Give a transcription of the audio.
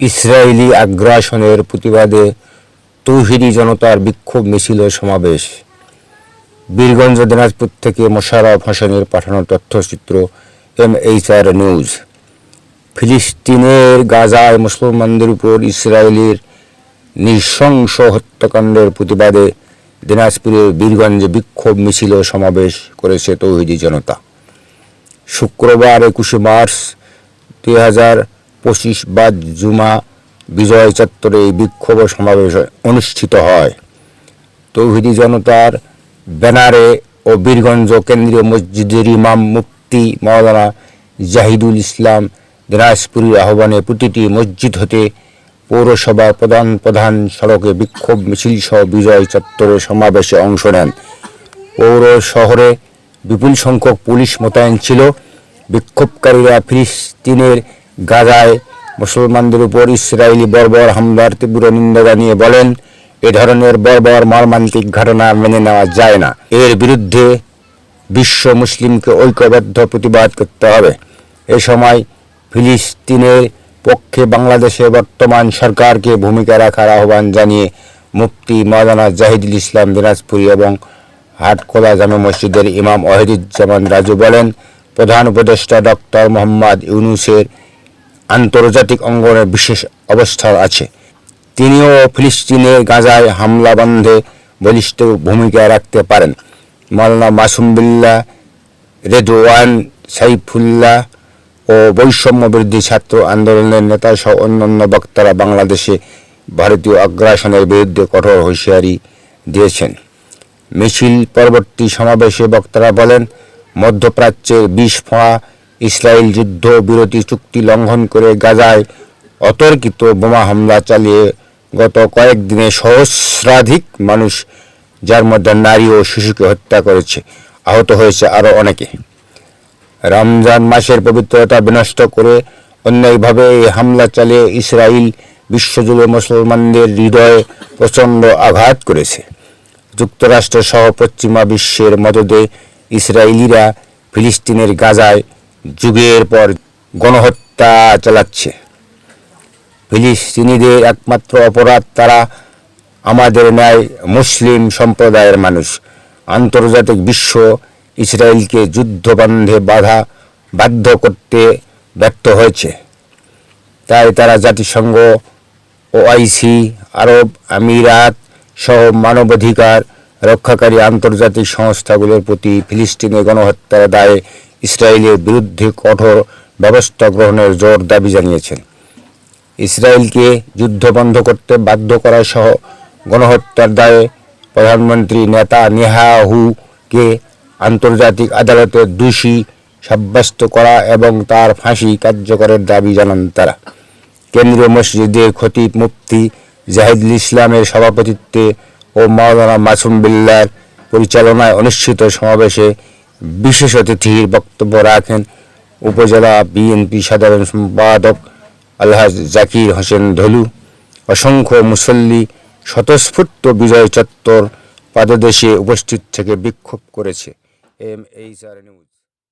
Israeli আগ্রাসনের প্রতিবাদে তৌহিদি জনতার বিক্ষোভ মিছিল সমাবেশ। বীরগঞ্জ, দিনাজপুর থেকে মোশাররফ হোসেনের পাঠানো তথ্যচিত্র এম এইচ আর নিউজ। ফিলিস্তিনের গাজায় মুসলমানদের উপর ইসরায়েলের নৃশংস হত্যাকাণ্ডের প্রতিবাদে দিনাজপুরের বীরগঞ্জে বিক্ষোভ মিছিল সমাবেশ করেছে তৌহিদি জনতা। শুক্রবার একুশে মার্চ দুই হাজার পঁচিশ বাদ জুমা বিজয় চত্বরে এই বিক্ষোভ সমাবেশ অনুষ্ঠিত হয়। তৌহিদি জনতার ব্যানারে ও বীরগঞ্জ কেন্দ্রীয় মসজিদের ইমাম মুফতি মাওলানা জাহিদুল ইসলাম দিনাজপুরীর আহ্বানে প্রতিটি মসজিদ হতে পৌরসভার প্রধান প্রধান সড়কে বিক্ষোভ মিছিল সহ বিজয় চত্বরে সমাবেশে অংশ নেন। পৌর শহরে বিপুল সংখ্যক পুলিশ মোতায়েন ছিল। বিক্ষোভকারীরা ফিলিস্তিনের গাজায় মুসলমানদের উপর ইসরায়েলি বর্বর হামলার তীব্র নিন্দা জানিয়ে বলেন, এ ধরনের বর্বর মর্মান্তিক ঘটনা মেনে নেওয়া যায় না। এর বিরুদ্ধে বিশ্ব মুসলিমকে ঐক্যবদ্ধ প্রতিবাদ করতে হবে। এ সময় ফিলিস্তিনের পক্ষে বাংলাদেশের বর্তমান সরকারকে ভূমিকা রাখার আহ্বান জানিয়ে মুফতি মাওলানা জাহিদুল ইসলাম দিনাজপুরি এবং হাটকোলা জামে মসজিদের ইমাম ওয়াহিদুজ্জামান রাজু বলেন, প্রধান উপদেষ্টা ডক্টর মোহাম্মদ ইউনুসের আন্তর্জাতিক অঙ্গনে বিশেষ অবস্থান আছে। তিনিও ফিলিস্তিনের গাজায় হামলা বন্ধে বলিষ্ঠ ভূমিকা রাখতে পারেন। মাওলানা মাসুম বিল্লাহ রেদওয়ান সাইফুল্লাহ ও বৈষম্য বিরোধী ছাত্র আন্দোলনের নেতা সহ অন্যান্য বক্তারা বাংলাদেশে ভারতীয় আগ্রাসনের বিরুদ্ধে কঠোর হুঁশিয়ারি দিয়েছেন। মিছিল পরবর্তী সমাবেশে বক্তারা বলেন, মধ্যপ্রাচ্যের বিষ ফোঁড়া ইসরায়েল যুদ্ধ বিরতি চুক্তি লঙ্ঘন করে গাজায় অতর্কিত বোমা হামলা চালিয়ে গত কয়েকদিনে সহস্রাধিক মানুষ, যার মধ্যে নারী ও শিশুকে হত্যা করেছে। আহত হয়েছে আরও অনেকে। রমজান মাসের পবিত্রতা বিনষ্ট করে অন্যায়ভাবে এই হামলা চালিয়ে ইসরায়েল বিশ্বজুড়ে মুসলমানদের হৃদয়ে প্রচণ্ড আঘাত করেছে। যুক্তরাষ্ট্র সহ পশ্চিমা বিশ্বের মদদে ইসরায়েলিরা ফিলিস্তিনের গাজায় যুগের পর গণহত্যা চালাচ্ছে। ফিলিস্তিনিদের একমাত্র অপরাধ, তারা আমাদের ন্যায় মুসলিম সম্প্রদায়ের মানুষ। আন্তর্জাতিক বিশ্ব ইসরায়েলকে যুদ্ধবন্ধে বাধা বাধ্য করতে ব্যর্থ হয়েছে। তাই তারা জাতিসংঘ ওআইসি আরব আমিরাত সহ মানবাধিকার রক্ষাকারী আন্তর্জাতিক সংস্থাগুলোর প্রতি ফিলিস্তিনে গণহত্যার দায়ে ইসরায়েলের বিরুদ্ধে কঠোর ব্যবস্থা গ্রহণের জোর দাবি জানিয়েছেন। ইসরায়েলকে যুদ্ধ বন্ধ করতে বাধ্য করা সহ গণহত্যার দায়ে প্রধানমন্ত্রী নেতা নেহাহুকে আন্তর্জাতিক আদালতে দোষী সাব্যস্ত করা এবং তার ফাঁসি কার্যকরের দাবি জানান তারা। কেন্দ্রীয় মসজিদের খতিব মুফতি জাহিদুল ইসলামের সভাপতিত্বে ও মাওলানা মাসুম বিল্লার পরিচালনায় অনুষ্ঠিত সমাবেশে বিশেষ অতিথির বক্তব্য রাখেন উপজেলা বিএনপি সাধারণ সম্পাদক আলহাজ জাকির হোসেন ধলু, অসংখ্য মুসল্লি, স্বতঃস্ফূর্ত বিজয় চত্বর পাদদেশে উপস্থিত থেকে বিক্ষোভ করেছে। M H R news.